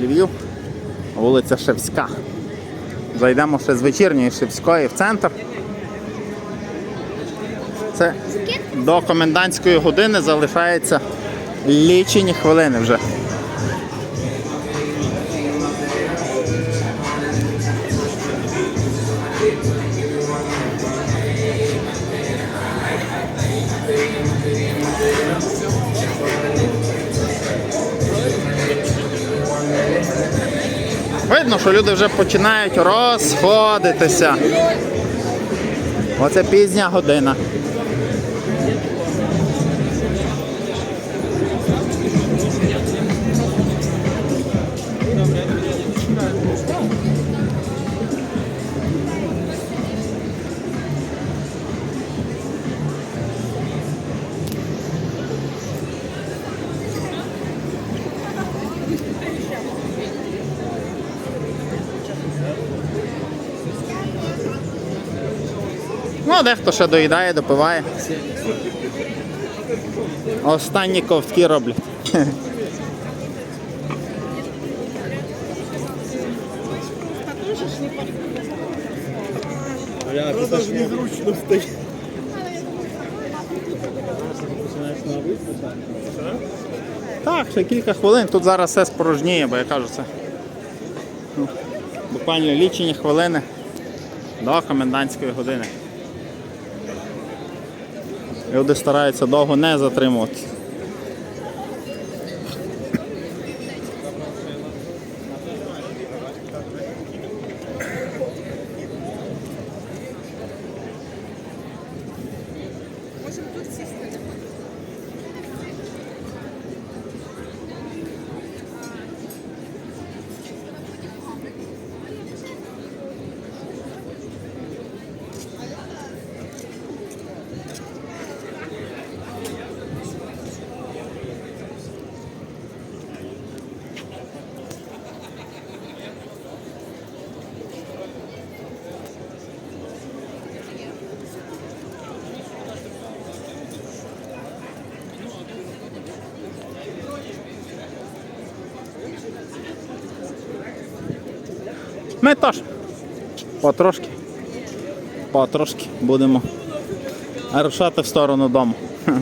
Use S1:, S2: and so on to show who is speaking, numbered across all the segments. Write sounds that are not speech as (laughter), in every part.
S1: Львів, вулиця Шевська. Зайдемо ще з вечірньої Шевської в центр. Це до комендантської години залишається лічені хвилини вже. Що люди вже починають розходитися. Оце пізня година. Дехто ще доїдає, допиває. Останні ковтки роблять.
S2: Продаж незручно стоїть.
S1: Так, ще кілька хвилин. Тут зараз все спорожніє, бо я кажу це. Буквально лічені хвилини до комендантської години. Люди стараються довго не затримуватися. Ми теж потрошки, потрошки будемо рушати в сторону дому. (laughs)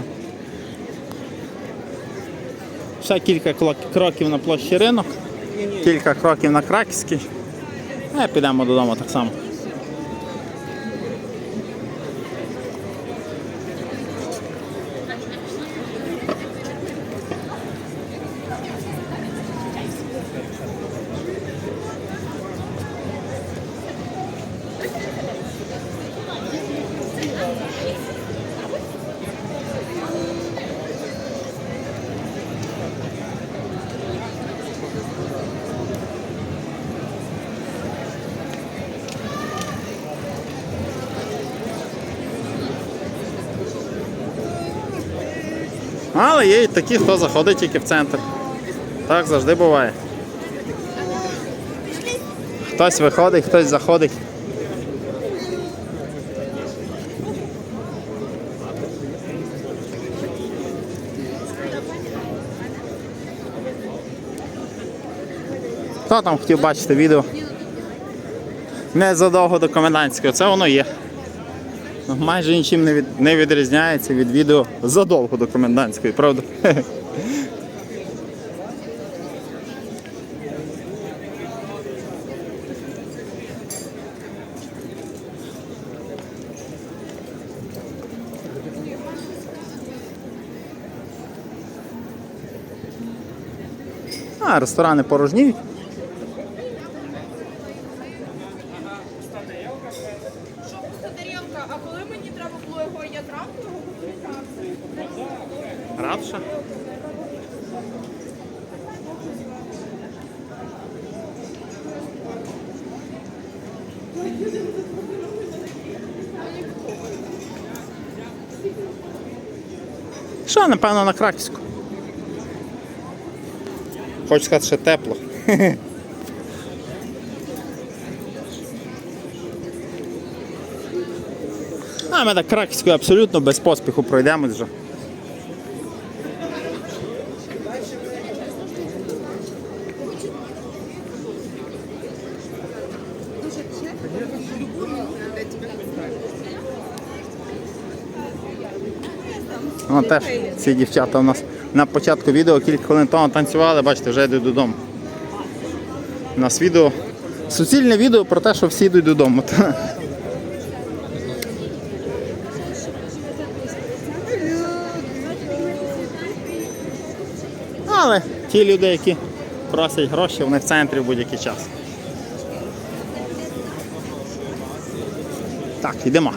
S1: Ще кілька кроків на площі ринок, кілька кроків на Краківський. Ми підемо додому так само. Але є і такі, хто заходить тільки в центр. Так завжди буває. Хтось виходить, хтось заходить. Хто там хотів бачити відео? Незадовго до комендантського, це воно є. (laughs) Майже нічим не, від, не відрізняється від відео задовго до комендантської, правда? (laughs) А, ресторани порожніють.
S3: Що,
S1: напевно, на Краківську. Хочу сказати, що тепло. А ми так Краківською абсолютно без поспіху пройдемось вже. Ну, теж ці дівчата у нас на початку відео кілька хвилин тому танцювали, бачите, вже йдуть додому. У нас відео. Суцільне відео про те, що всі йдуть додому. (laughs) Але ті люди, які просять гроші, вони в центрі в будь-який час. Так, йдемо.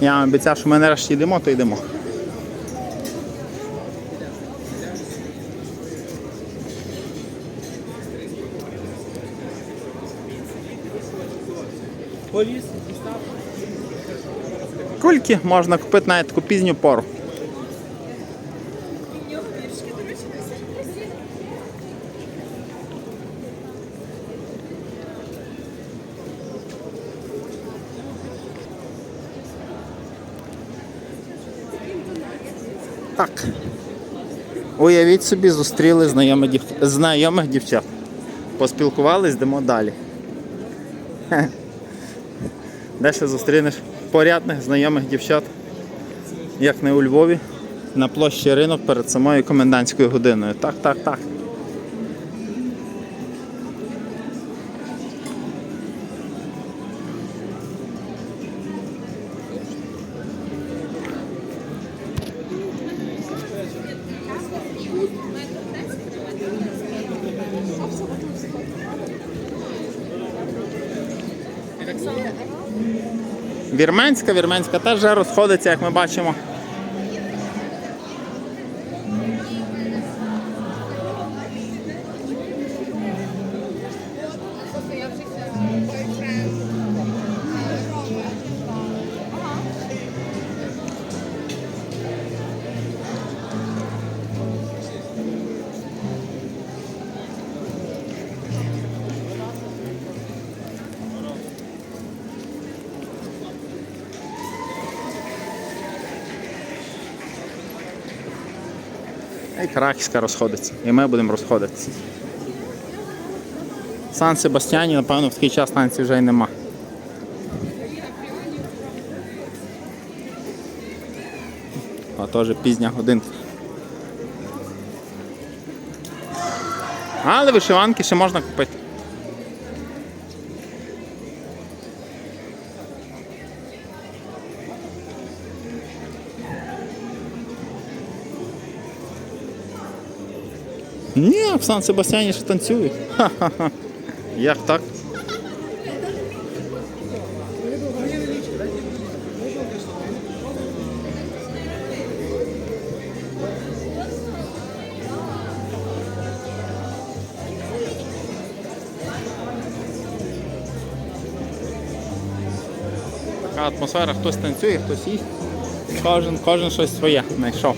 S1: Я вам обіцяв, що ми нарешті йдемо, то йдемо.
S2: Поліс.
S1: Кульки можна купити навіть таку пізню пору. Так. Уявіть собі, зустріли знайомих, дів... знайомих дівчат. Поспілкувались, йдемо далі. Де зустрінеш порядних знайомих дівчат, як не у Львові, на площі ринок перед самою комендантською годиною. Так, так, так. Вірменська, вірменська теж розходиться, як ми бачимо. І розходиться. І ми будемо розходитися. Сан Себастьяні, напевно, в такий час станції вже й нема. А теж пізня годинка. Але вишиванки ще можна купити. В Сан Себастьяні ще танцюють. Ха-ха-ха. (laughs) Як так? Атмосфера, хтось танцює, хтось їсть. Кожен, кожен щось своє знайшов.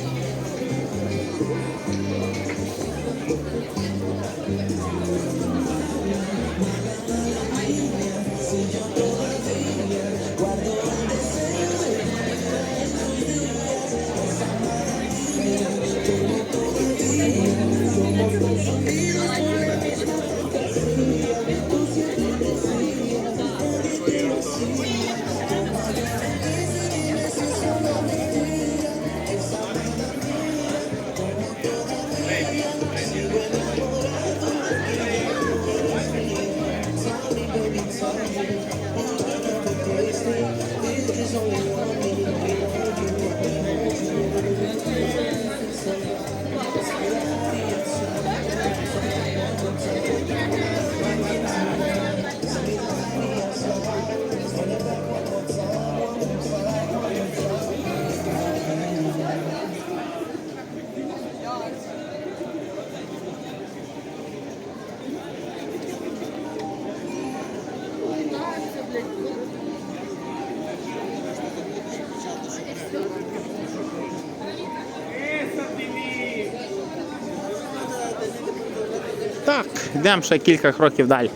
S1: Так, йдемо ще кілька кроків далі.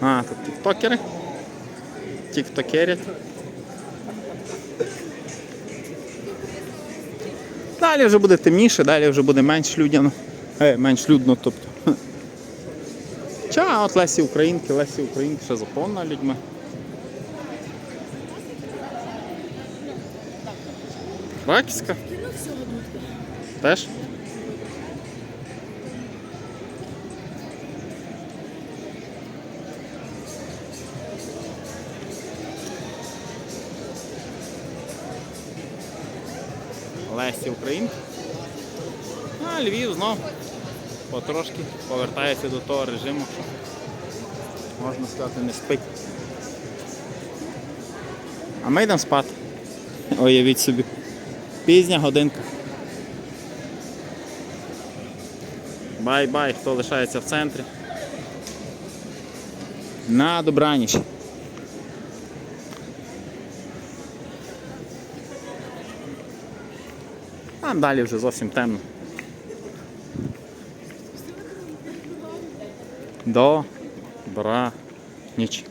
S1: А, тут тіктокери. Тіктокерять. Далі вже буде темніше, далі вже буде менш людяно. Е, менш людно, тобто. Ча, от Лесі Українки, Лесі Українки ще заповнена людьми. Раківська? Теж? Лесі Українки. А, Львів знов потрошки повертається до того режиму, що можна сказати не спить. А ми йдемо спати. Уявіть собі. Пізня годинка. Бай-бай, хто лишається в центрі. На добраніч. Там далі вже зовсім темно. До Добра ніч.